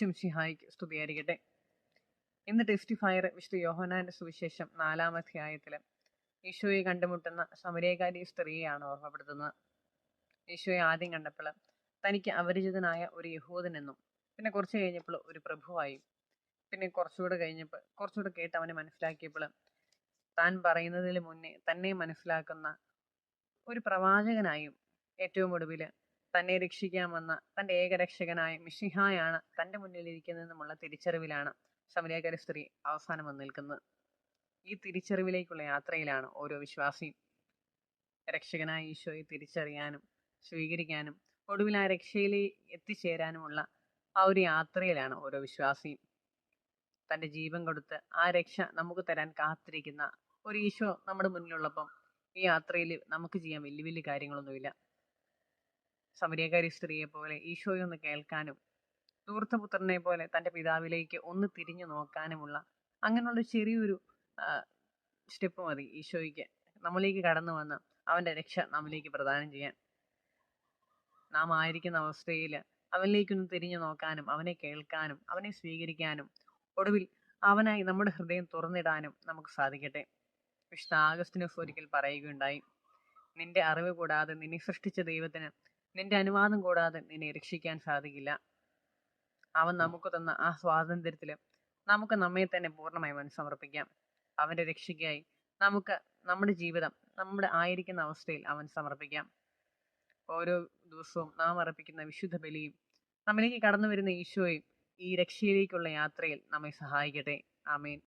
ഈശ്വംസിഹായിക്ക് സ്തുതിയായിരിക്കട്ടെ ഇന്ന് ടെസ്റ്റിഫയർ വിശുദ്ധ യോഹനാന്റെ സുവിശേഷം നാലാം അധ്യായത്തിൽ ഈശോയെ കണ്ടുമുട്ടുന്ന സമരേകാരി സ്ത്രീയെയാണ് ഓർമ്മപ്പെടുത്തുന്നത്. ഈശോയെ ആദ്യം കണ്ടപ്പോൾ തനിക്ക് അപരിചിതനായ ഒരു യഹൂദനെന്നും പിന്നെ കുറച്ച് കഴിഞ്ഞപ്പോൾ ഒരു പ്രഭുവായും. പിന്നെ കുറച്ചുകൂടെ കഴിഞ്ഞപ്പോൾ കുറച്ചുകൂടെ കേട്ട് അവനെ മനസ്സിലാക്കിയപ്പോൾ താൻ പറയുന്നതിന് മുന്നേ തന്നെ മനസ്സിലാക്കുന്ന ഒരു പ്രവാചകനായും ഏറ്റവും ഒടുവിൽ തന്നെ രക്ഷിക്കാമെന്ന തന്റെ ഏകരക്ഷകനായ മിഷിഹായാണ് മുന്നിൽ മുന്നിലിരിക്കുന്നതെന്നുമുള്ള തിരിച്ചറിവിലാണ് സമരിയാക്കാരി സ്ത്രീ അവസാനം വന്ന് നിൽക്കുന്നത്. ഈ തിരിച്ചറിവിലേക്കുള്ള യാത്രയിലാണ് ഓരോ വിശ്വാസിയും രക്ഷകനായ ഈശോയെ തിരിച്ചറിയാനും സ്വീകരിക്കാനും ഒടുവിൽ ആ രക്ഷയിലേക്ക് എത്തിച്ചേരാനുമുള്ള ആ ഒരു യാത്രയിലാണ് ഓരോ വിശ്വാസിയും. തന്റെ ജീവൻ കൊടുത്ത് ആ രക്ഷ നമുക്ക് തരാൻ കാത്തിരിക്കുന്ന ഒരു ഈശോ നമ്മുടെ മുന്നിലുള്ളപ്പം ഈ യാത്രയിൽ നമുക്ക് ചെയ്യാൻ വലിയ വലിയ കാര്യങ്ങളൊന്നുമില്ല. സമരിയക്കാരി സ്ത്രീയെ പോലെ ഈശോയെ ഒന്ന് കേൾക്കാനും ദൂർത്തപുത്രനെ പോലെ തന്റെ പിതാവിലേക്ക് ഒന്ന് തിരിഞ്ഞു നോക്കാനുമുള്ള അങ്ങനെയുള്ള ചെറിയൊരു സ്റ്റെപ്പ് മതി ഈശോയ്ക്ക്. നമ്മളിലേക്ക് കടന്നു വന്ന് അവന്റെ രക്ഷ നമ്മളിലേക്ക് പ്രദാനം ചെയ്യാൻ. നാം ആയിരിക്കുന്ന അവസ്ഥയിൽ അവനിലേക്കൊന്ന് തിരിഞ്ഞു നോക്കാനും അവനെ കേൾക്കാനും അവനെ സ്വീകരിക്കാനും ഒടുവിൽ അവനായി നമ്മുടെ ഹൃദയം തുറന്നിടാനും നമുക്ക് സാധിക്കട്ടെ. വിശുദ്ധ ആഗസ്റ്റിനോസ് ഒരിക്കൽ പറയുകയുണ്ടായി നിന്റെ അറിവ് കൂടാതെ നിന്നെ സൃഷ്ടിച്ച ദൈവത്തിന് നിന്റെ അനുവാദം കൂടാതെ നിന്നെ രക്ഷിക്കാൻ സാധിക്കില്ല. അവൻ നമുക്ക് തന്ന ആ സ്വാതന്ത്ര്യത്തിൽ നമുക്ക് നമ്മെ തന്നെ പൂർണമായി മനസ്സമർപ്പിക്കാം. അവന്റെ രക്ഷയ്ക്കായി നമുക്ക് നമ്മുടെ ജീവിതം നമ്മുടെ ആയിരിക്കുന്ന അവസ്ഥയിൽ അവൻ സമർപ്പിക്കാം. ഓരോ ദിവസവും നാം അർപ്പിക്കുന്ന വിശുദ്ധ ബലിയും നമ്മിലേക്ക് കടന്നു വരുന്ന ഈശോയും ഈ രക്ഷയിലേക്കുള്ള യാത്രയിൽ നമ്മെ സഹായിക്കട്ടെ. ആമേൻ.